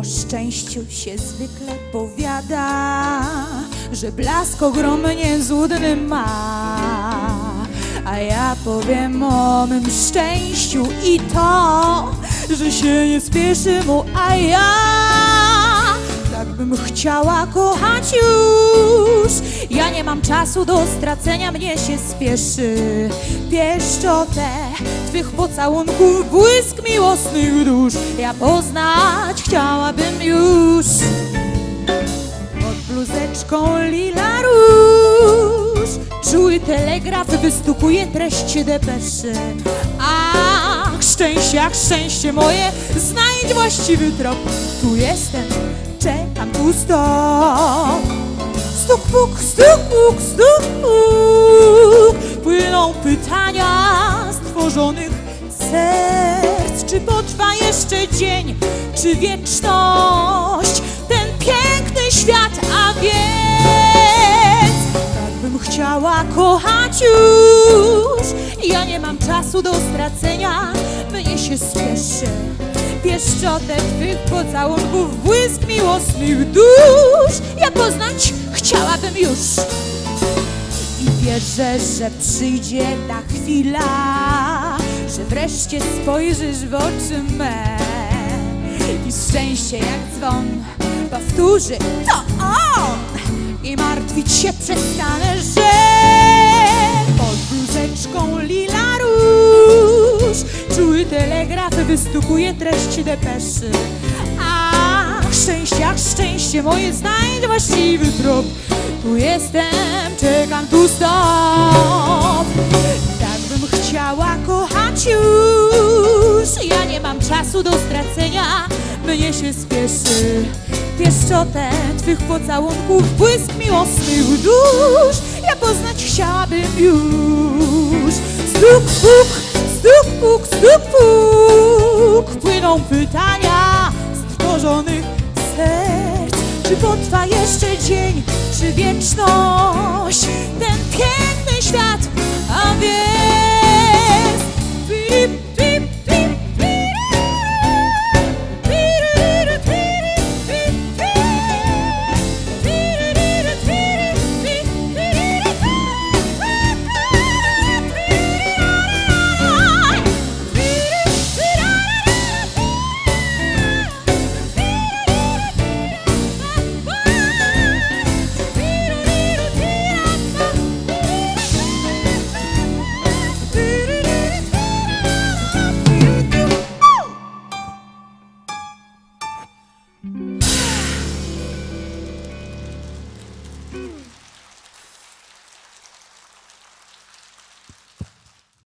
O szczęściu się zwykle powiada, że blask ogromnie złudny ma. A ja powiem o mym szczęściu i to, że się nie spieszy mu, a ja bym chciała kochać już. Ja nie mam czasu do stracenia, mnie się spieszy. Pieszczotę twych pocałunków, błysk miłosnych dusz. Ja poznać chciałabym już. Pod bluzeczką lila róż Czuły telegraf wystukuje treść depeszy Ach, szczęście, ach, szczęście moje Znajdź właściwy trop Tu jestem, czekam tu stop Stuk, puk, stuk, puk, stuk, puk. Płyną pytania stworzonych serc. Czy potrwa jeszcze dzień, czy wieczność? Ten piękny świat, a więc Tak bym chciała kochać już. Ja nie mam czasu do stracenia. Mnie się spieszy Pieszczotę twych pocałunków Błysk miłosnych dusz. Ja poznać chciałabym już. I wierzę, że przyjdzie ta chwila, że wreszcie spojrzysz w oczy me. I szczęście jak dzwon powtórzy to on. I martwić się przestanę, że telegraf wystukuje treść depeszy. Ach, szczęście, ach, szczęście moje, znajdź właściwy trop. Tu jestem, czekam tu stop. Tak bym chciała kochać już. Ja nie mam czasu do stracenia, mnie się spieszy. Pieszczotę twych pocałunków, błysk miłosnych dusz. Ja poznać chciałabym już. Stuk, puk, stuk, puk, stuk, puk. Płyną pytania stworzonych serc. Czy potrwa jeszcze dzień, czy wieczność? Ten piękny świat, a więc. Mm.